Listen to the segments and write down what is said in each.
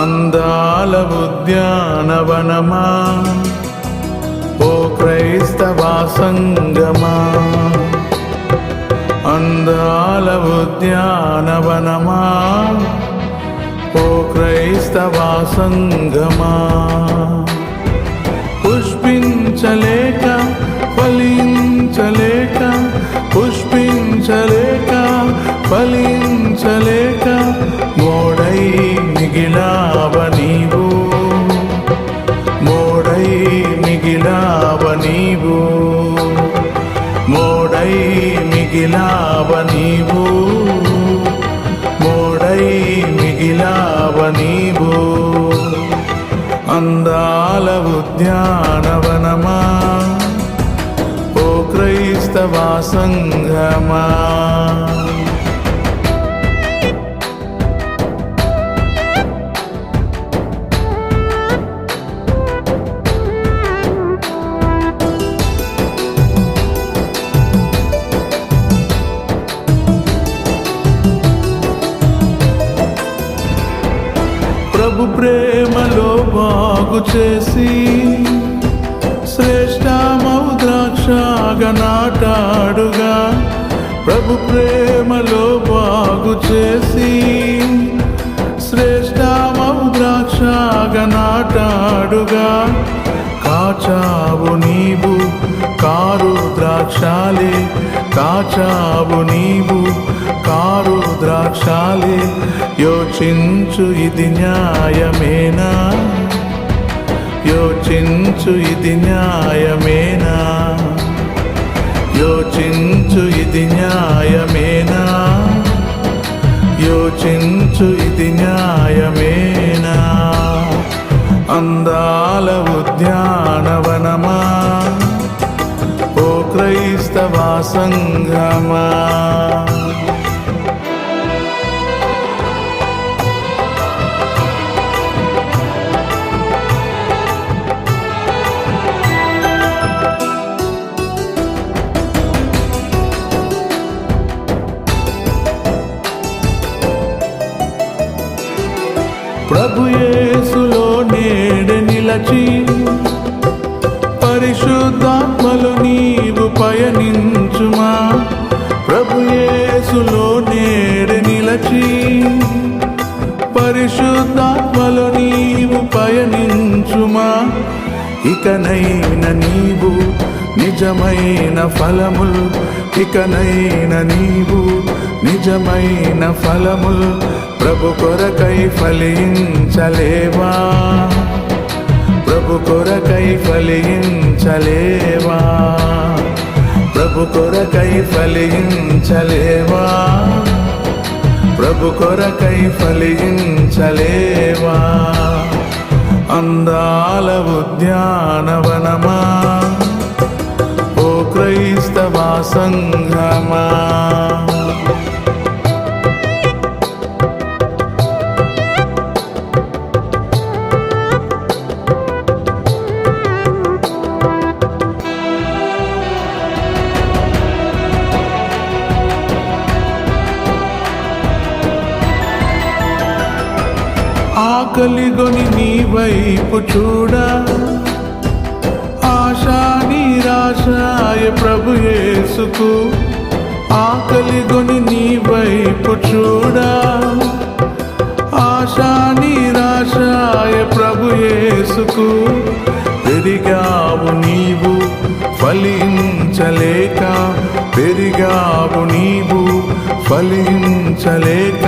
అందాల ఉద్యానవనమా ఓ క్రైస్తవా సంగమా? అందాల ఉద్యానవనమా ఓ క్రైస్తవా సంగమా? పుష్పించలేక ఫలించలేక పుష్పించలేక ఫలించలేక మిగిలావ నీవు. మోడై మిగిలావ నీవు. అందాల ఉద్యానవనమా. ఓ క్రైస్తవ సంఘమా. మాకు చేసి శ్రేష్టమౌ ద్రాక్షగా నాటాడుగా ప్రభు ప్రేమలో బాగు చేసి శ్రేష్టమౌ ద్రాక్షగా నాటాడుగా కాచావు నీవు కారు ద్రాక్షాలే కాచావు నీవు కారు ద్రాక్షాలే యోచించు ఇది న్యాయమేనా? యోచించు ఇది న్యాయమేనా? యోచించు ఇది న్యాయమేనా? యోచించు ఇది న్యాయమేనా? అందాల ఉద్యానవనమా? ఓ క్రైస్తవ సంఘమా? ప్రభుయేసులో నేడ నిలచి పరిశుద్ధాత్మలు నీవు పయనించుమా? ప్రభుయేసులో నేడ నిలచి పరిశుద్ధాత్మలు నీవు పయనించుమా? ఇకనైన నీవు నిజమైన ఫలములు ఇకనైన నీవు నిజమైన ఫలములు ప్రభు కొరకై ఫలించలేవా? ప్రభు కొరకై ఫలించలేవా? ప్రభు కొరకై ఫలించలేవా? ప్రభు కొరకై ఫలించలేవా? అందాల ఉద్యానవనమా ఓ క్రైస్తవా సంగమా ఆకలిగొని నీ వైపు చూడ. ఆశా నిరాశాయ ప్రభు యేసుకు ఆకలిగొని ఫలించలేక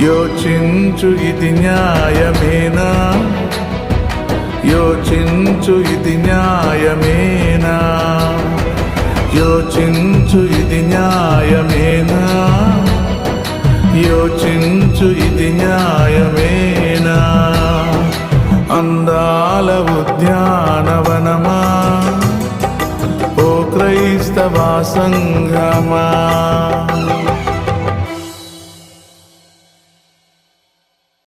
యోచించు ఇది న్యాయమేనా? యోచించు ఇది న్యాయమేనా? యోచించు ఇది న్యాయమేనా? యోచించు ఇది న్యాయమేనా? అందాల ఉద్యానవనమా? ఓ క్రైస్తవ సంఘమా?